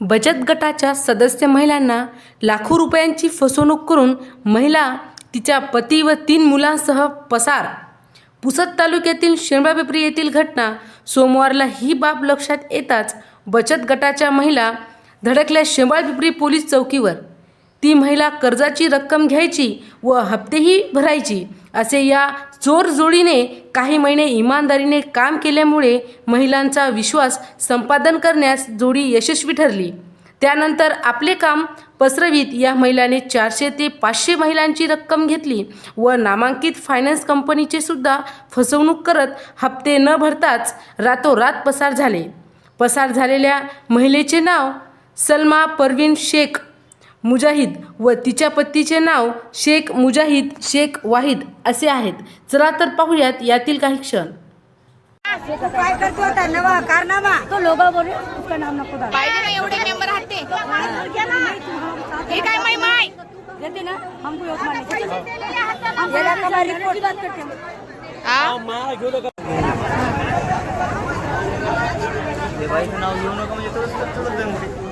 बचत गटाच्या सदस्य महिलांना लाखो रुपयांची फसवणूक करून महिला तिच्या पती व तीन मुलांसह पसार. पुसद तालुक्यातील शेंबापिपरी येथील घटना सोमवारला ही बाब लक्षात येताच बचत गटाच्या महिला धडकल्या शेंबाळपिपरी पोलीस चौकीवर. ती महिला कर्जाची रक्कम घ्यायची व हप्तेही भरायची. असे या चोरजोडीने काही महिने इमानदारीने काम केल्यामुळे महिलांचा विश्वास संपादन करण्यास जोडी यशस्वी ठरली. त्यानंतर आपले काम पसरवीत या महिलाने चारशे ते पाचशे महिलांची रक्कम घेतली व नामांकित फायनान्स कंपनीचे सुद्धा फसवणूक करत हप्ते न भरताच रातोरात पसार झाले. पसार झालेल्या महिलेचे नाव सलमा परवीन शेख मुजाहिद व तिच्या पतीचे नाव शेख मुजाहिद शेख वाहिद असे आहेत. चला तर पाहूयात यातील काही क्षण. काय करतो होता नवा कारनामा. तो लोगो बोले उसका नाम नको डाल पाहिजे ना एवढे मेंबर हे काय माय माय? देते ना? हमको का रिपोर्ट बात करते हैं हा? ते बाईचं नाव घेऊ नका म्हणजे.